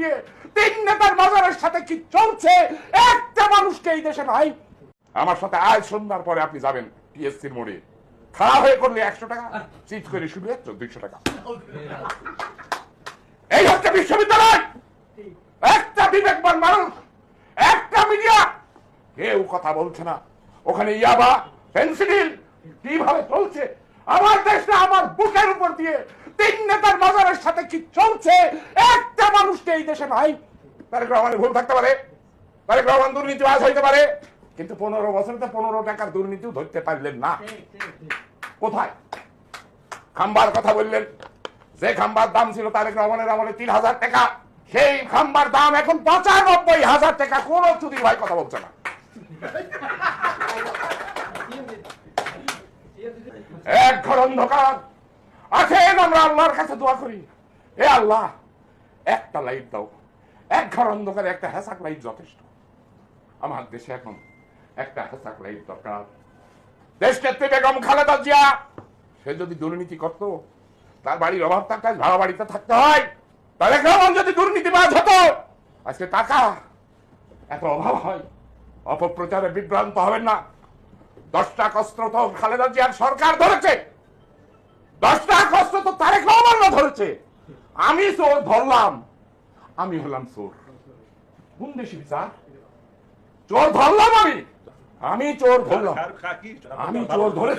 দিয়ে তিন নেতার সাথে কি চলছে? একটা মানুষকে এই দেশে নাই। আমার সাথে আজ সন্ধ্যার পরে আপনি যাবেন পিএসসির মোড়ে। হয়ে করলে একশো টাকা করে শুধু দুইশো টাকা। এই হচ্ছে বিশ্ববিদ্যালয়! একটা বিবেকবান মানুষ, একটা মিডিয়া। কেউ কথা বলছে না। ওখানে ইয়াবা, পেন্সিল, কীভাবে চলছে? আমার দেশটা আমার বুকের উপর দিয়ে তিন নেতার মাজারের সাথে কি চলছে? একটা মানুষকে এই দেশে নাই তারেক রহমানের ভুল থাকতে পারে তারেক রহমান দুর্নীতিবাজ হইতে পারে কিন্তু পনেরো বছরে তো পনেরো টাকার দুর্নীতিও ধরতে পারলেন না। কোথায়? খাম্বার কথা বললেন। যে খাম্বার দাম ছিল তারেক রহমানের আমলে তিন হাজার টাকা সেই খাম্বার দাম এখন পঁচানব্বই হাজার টাকা। কোন চুরি ভাই কথা বলছে না। এক ঘর অন্ধকার। আছেন আমরা আল্লাহর কাছে দোয়া করি। এ আল্লাহ একটা লাইট দাও। এক ঘর অন্ধকারে একটা হ্যাসাক লাইট যথেষ্ট। আমার দেশে এখন একটা হ্যাসাক লাইট দরকার। দেশনেত্রী বেগম খালেদা জিয়া, সে যদি দুর্নীতি করতো, তার বাড়ির অভাব থাকতে ভাড়া বাড়িতে থাকতে হয়। তাহলে কেমন যদি দুর্নীতিবাজ হতো? আজকে টাকা, এত অভাব হয়। অপপ্রচারে বিভ্রান্ত হবেন না। দশটা কস্ত্র তো খালেদা জিয়ার সরকার ধরেছে। দশটা কস্ত্র তো তারেক রহমানরা ধরেছে। আমি চোর ধরলাম। আমি হলাম চোর। কোন দেশি বিচার? চোর ধরলাম আমি। আমি চোর ধরলাম। আমি চোর ধরেছি।